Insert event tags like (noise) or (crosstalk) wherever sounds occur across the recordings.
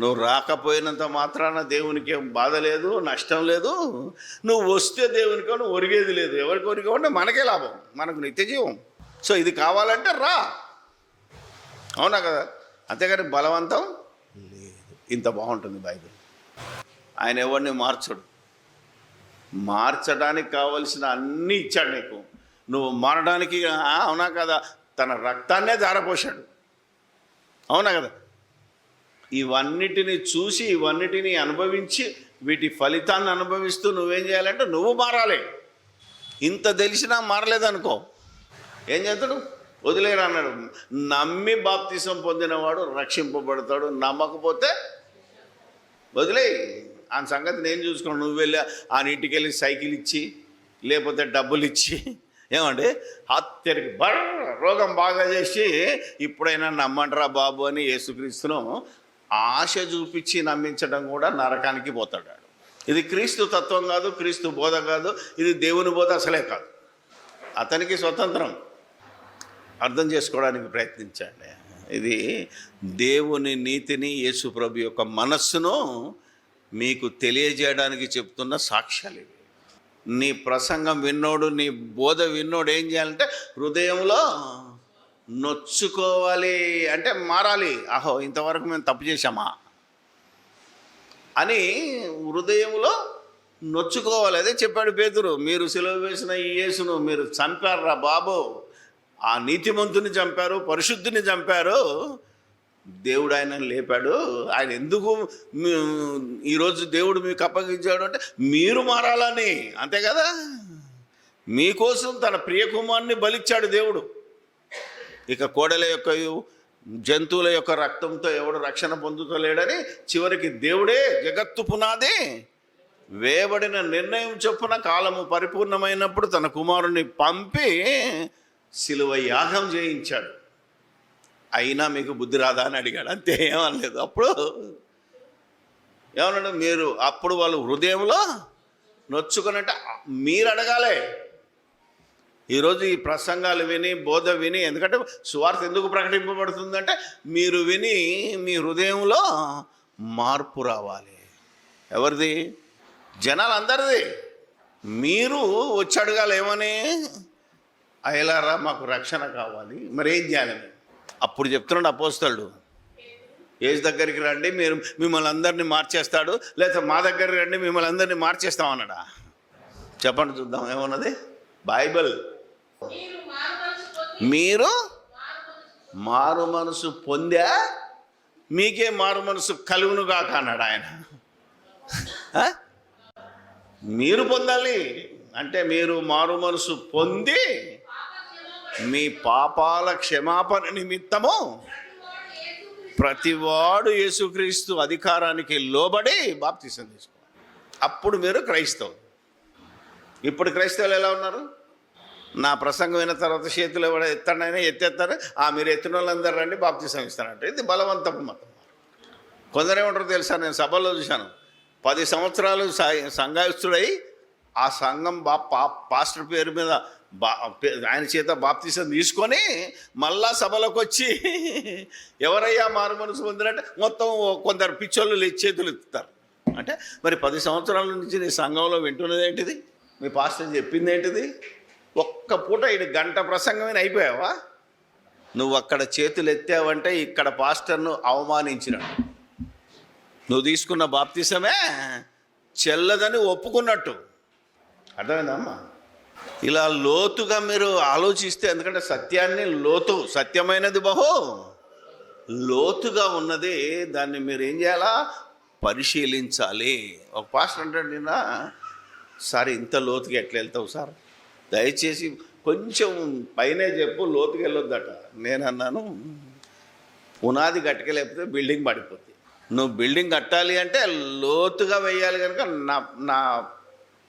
నువ్వు రాకపోయినంత మాత్రాన దేవునికి ఏం బాధ లేదు నష్టం లేదు. నువ్వు వస్తే దేవునికి నువ్వు ఒరిగేది లేదు. ఎవరికి ఒరిగావంటే మనకే లాభం మనకు నిత్య జీవం. సో ఇది కావాలంటే రా. అవునా కదా? అంతేగాని బలవంతం లేదు. ఇంత బాగుంటుంది బైబిల్. ఆయన ఎవరిని మార్చడు? మార్చడానికి కావలసిన అన్నీ ఇచ్చాడు నీకు. నువ్వు మారడానికి అవునా కదా? తన రక్తాన్నే ధారపోశాడు. అవునా కదా? ఇవన్నిటిని చూసి ఇవన్నిటిని అనుభవించి వీటి ఫలితాన్ని అనుభవిస్తూ నువ్వేం చేయాలంటే నువ్వు మారాలి. ఇంత తెలిసినా మారలేదనుకో. ఏం చేస్తాడు? వదిలేరు అన్నాడు. నమ్మి బాప్తిసం పొందినవాడు రక్షింపబడతాడు. నమ్మకపోతే వదిలే ఆ సంగతి నేను చూసుకున్నాను. నువ్వు వెళ్ళి ఆ ఇంటికి వెళ్ళి సైకిల్ ఇచ్చి లేకపోతే డబ్బులు ఇచ్చి ఏమండి? హత్యరికి బర్ రోగం బాగా చేసి ఇప్పుడైనా నమ్మంటరా బాబు అని యేసుక్రీస్తును ఆశ చూపించి నమ్మించడం కూడా నరకానికి పోతాడు ఇది క్రీస్తు తత్వం కాదు క్రీస్తు బోధ కాదు ఇది దేవుని బోధ అసలే కాదు. అతనికి స్వతంత్రం. అర్థం చేసుకోవడానికి ప్రయత్నించండి. ఇది దేవుని నీతిని యేసు ప్రభు యొక్క మనస్సును మీకు తెలియజేయడానికి చెప్తున్న సాక్ష్యాలు ఇవి. నీ ప్రసంగం విన్నోడు నీ బోధ విన్నోడు ఏం చేయాలంటే హృదయంలో నొచ్చుకోవాలి. అంటే మారాలి. అహో ఇంతవరకు మేము తప్పు చేశామా? అని హృదయంలో నొచ్చుకోవాలి. అదే చెప్పాడు పేతురు. మీరు సెలవు వేసిన ఈ యేసును మీరు చంపారా బాబు. ఆ నీతిమంతుని చంపారు పరిశుద్ధిని చంపారు. దేవుడు ఆయన లేపాడు. ఆయన ఎందుకు ఈరోజు దేవుడు మీకు అప్పగించాడు అంటే మీరు మారాలని. అంతే కదా? మీకోసం తన ప్రియకుమార్ని బలిచ్చాడు దేవుడు. ఇక కోడల యొక్క జంతువుల యొక్క రక్తంతో ఎవడు రక్షణ పొందుతలేడని చివరికి దేవుడే జగత్తు పునాది వేయబడిన నిర్ణయం చొప్పున కాలము పరిపూర్ణమైనప్పుడు తన కుమారుని పంపి సిలువ యాగం చేయించాడు. అయినా మీకు బుద్ధి రాదా అని అడిగాడు. అంతే ఏమనలేదు. అప్పుడు ఏమన్నాడు? మీరు అప్పుడు వాళ్ళు హృదయంలో నొచ్చుకున్నట్టు మీరు అడగాలి. ఈరోజు ఈ ప్రసంగాలు విని బోధ విని ఎందుకంటే సువార్త ఎందుకు ప్రకటింపబడుతుందంటే మీరు విని మీ హృదయంలో మార్పు రావాలి. ఎవరిది? జనాలందరిది. మీరు వచ్చి అడగాలి ఏమని? అయలారా మాకు రక్షణ కావాలి. మరి ఏం చేయాలి అప్పుడు చెప్తున్నాడు అపోస్తాడు ఏజ్ దగ్గరికి రండి మీరు మిమ్మల్ని అందరినీ మార్చేస్తాడు లేకపోతే మా దగ్గరికి రండి మిమ్మల్ని అందరినీ మార్చేస్తామన్నాడా చెప్పండి చూద్దాం ఏమన్నది? బైబిల్. మీరు మారు మనసు పొందా? మీకే మారు మనసు కలుగునుగాక అన్నాడు ఆయన. మీరు పొందాలి. అంటే మీరు మారు మనసు పొంది మీ పాపాల క్షమాపణ నిమిత్తము ప్రతివాడు యేసుక్రీస్తు అధికారానికి లోబడి బాప్తీసం సందేశం అప్పుడు మీరు క్రైస్తవులు. ఇప్పుడు క్రైస్తవులు ఎలా ఉన్నారు? నా ప్రసంగం అయిన తర్వాత చేతులు ఎవడ ఎత్తాడైనా ఎత్తేస్తారు. ఆ మీరు ఎత్తిన వాళ్ళందరూ రండి బాప్తీసం ఇస్తానంటే ఇది బలవంతపు మతం. కొందరేమంటారు తెలుసా? నేను సభలో చూశాను. పది సంవత్సరాలు సా- సంఘాయుస్తుడై ఆ సంఘం బా పా పాస్టర్ పేరు మీద బా ఆయన చేత బాప్తీసం తీసుకొని మళ్ళా సభలోకి వచ్చి (laughs) ఎవరయ్యా మారు మనసు పొందినట్టే మొత్తం కొందరు పిచ్చోళ్ళు చేతులు ఎత్తుతారు. అంటే మరి పది సంవత్సరాల నుంచి నీ సంఘంలో వింటున్నది ఏంటిది? మీ పాస్టర్ చెప్పింది ఏంటిది? ఒక్క పూట ఇది గంట ప్రసంగమైన అయిపోయావా? నువ్వు అక్కడ చేతులు ఎత్తావంటే ఇక్కడ పాస్టర్ను అవమానించినట్టు నువ్వు తీసుకున్న బాప్తిసమే చెల్లదని ఒప్పుకున్నట్టు. అర్థమైందమ్మా? ఇలా లోతుగా మీరు ఆలోచిస్తే ఎందుకంటే సత్యాన్ని లోతు సత్యమైనది బహు. లోతుగా ఉన్నది దాన్ని మీరు ఏం చేయాలా? పరిశీలించాలి. ఒక పాస్టర్ అంటాడు నిన్న సార్ ఇంత లోతుగా ఎట్లా వెళ్తావు సార్? దయచేసి కొంచెం పైనే చెప్పు లోతుగా వెళ్ళొద్దట. నేను అన్నాను పునాది కట్టకలేకపోతే బిల్డింగ్ పడిపోతుంది నువ్వు బిల్డింగ్ కట్టాలి అంటే లోతుగా వేయాలి కనుక నా నా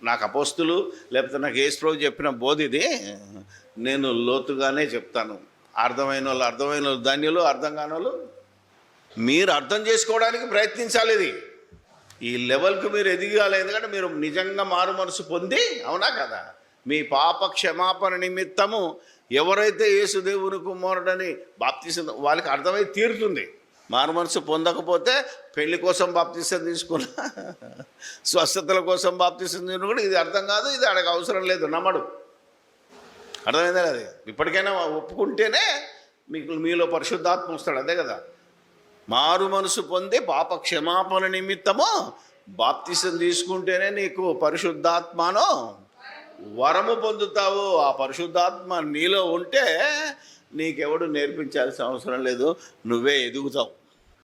నాకు అపోస్తులు లేకపోతే నాకు ఏ చెప్పిన బోధ ఇది. నేను లోతుగానే చెప్తాను. అర్థమైన వాళ్ళు అర్థమైన వాళ్ళు ధన్యులు అర్థం కాని వాళ్ళు మీరు అర్థం చేసుకోవడానికి ప్రయత్నించాలి ఇది. ఈ లెవెల్కి మీరు ఎదిగాలి. ఎందుకంటే మీరు నిజంగా మారు మనసు పొంది అవునా కదా? మీ పాప క్షమాపణ నిమిత్తము ఎవరైతే యేసుదేవుని కుమారుడని బాప్తీసం వాళ్ళకి అర్థమై తీరుతుంది. మారు మనసు పొందకపోతే పెళ్ళి కోసం బాప్తీసం తీసుకున్నా స్వస్థతల కోసం బాప్తీసం తీసుకున్నా కూడా ఇది అర్థం కాదు ఇది ఆడకు అవసరం లేదు నమ్మడు. అర్థమైందా అది ఇప్పటికైనా ఒప్పుకుంటేనే మీకు మీలో పరిశుద్ధాత్మ వస్తాడు అదే కదా? మారు మనసు పొంది పాప క్షమాపణ నిమిత్తము బాప్తిసం తీసుకుంటేనే నీకు పరిశుద్ధాత్మను వరము పొందుతావు ఆ పరిశుద్ధాత్మ నీలో ఉంటే నీకెవడు నేర్పించాల్సిన అవసరం లేదు. నువ్వే ఎదుగుతావు.